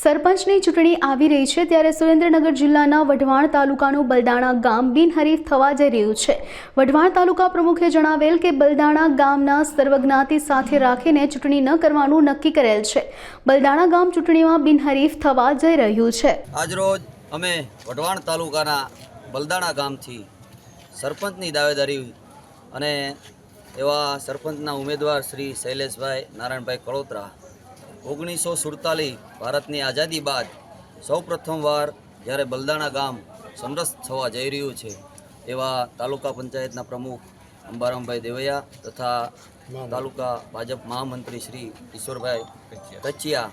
સરપંચની ચૂંટણી આવી રહી છે ત્યારે સુરેન્દ્રનગર જિલ્લાના વઢવાણ તાલુકાનું બલદાણા ગામ બિનહરીફ થવા જઈ રહ્યું છે. વઢવાણ તાલુકા પ્રમુખે જણાવેલ કે બલદાણા ગામના સર્વજ્ઞાતિ સાથે રાખીને ચૂંટણી ન કરવાનું નક્કી કરેલ છે. બલદાણા ગામ ચૂંટણીમાં બિનહરીફ થવા જઈ રહ્યું છે. આજરોજ અમે વઢવાણ તાલુકાના બલદાણા ગામથી સરપંચની દાવેદારી અને એવા સરપંચના ઉમેદવાર શ્રી શૈલેષભાઈ નારાયણભાઈ કળોત્રા ઓગણીસો સુડતાલીસ ભારતની આઝાદી બાદ સૌ પ્રથમવાર જ્યારે બલદાણા ગામ સમરસ થવા જઈ રહ્યું છે એવા તાલુકા પંચાયતના પ્રમુખ અંબારામભાઈ દેવૈયા તથા તાલુકા ભાજપ મહામંત્રી શ્રી ઈશ્વરભાઈ કચિયા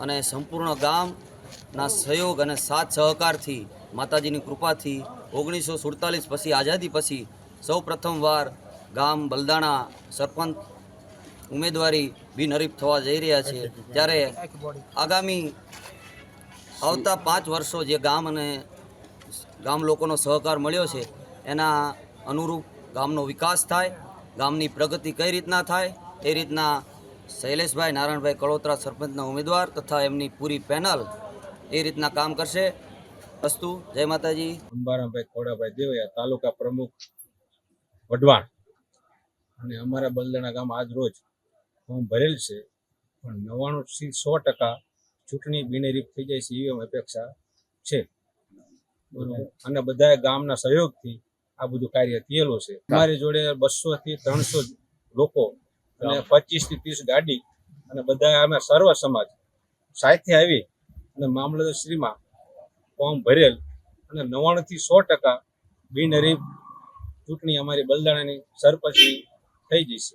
અને સંપૂર્ણ ગામના સહયોગ અને સાથ સહકારથી માતાજીની કૃપાથી ઓગણીસો સુડતાલીસ પછી આઝાદી પછી સૌ પ્રથમવાર ગામ બલદાણા સરપંચ ઉમેદવારી બિનહરીફ થવા જઈ રહ્યા છે. ત્યારે આગામી આવતા પાંચ વર્ષો જે ગામ અને ગામ લોકોનો સહકાર મળ્યો છે, એના અનુરૂપ ગામનો વિકાસ થાય, ગામની પ્રગતિ કઈ રીતના થાય, એ રીતના શૈલેષભાઈ નારાયણભાઈ કળોત્રા સરપંચના ઉમેદવાર તથા એમની પૂરી પેનલ એ રીતના કામ કરશે. અસ્તુ, જય માતાજી. અંબારામભાઈ ખોડાભાઈ દેવૈયા, તાલુકા પ્રમુખ વઢવાણ. અને અમારા બલદણા ગામ આજ રોજ ફોર્મ ભરેલ છે પણ નવ્વાણું થી સો ટકા ચૂંટણી બિનહરીફ થઈ જાય છે એવી અપેક્ષા છે. અને બધા ગામના સહયોગથી આ બધું કાર્ય થયેલું છે. અમારી જોડે બસો થી ત્રણસો લોકો અને પચીસથી ત્રીસ ગાડી અને બધા અમે સર્વ સમાજ સાથે આવી અને મામલતશ્રીમાં ફોર્મ ભરેલ અને નવ્વાણું થી સો ટકા બિનહરીફ ચૂંટણી અમારી બલદાણાની સરપંચની થઈ જશે.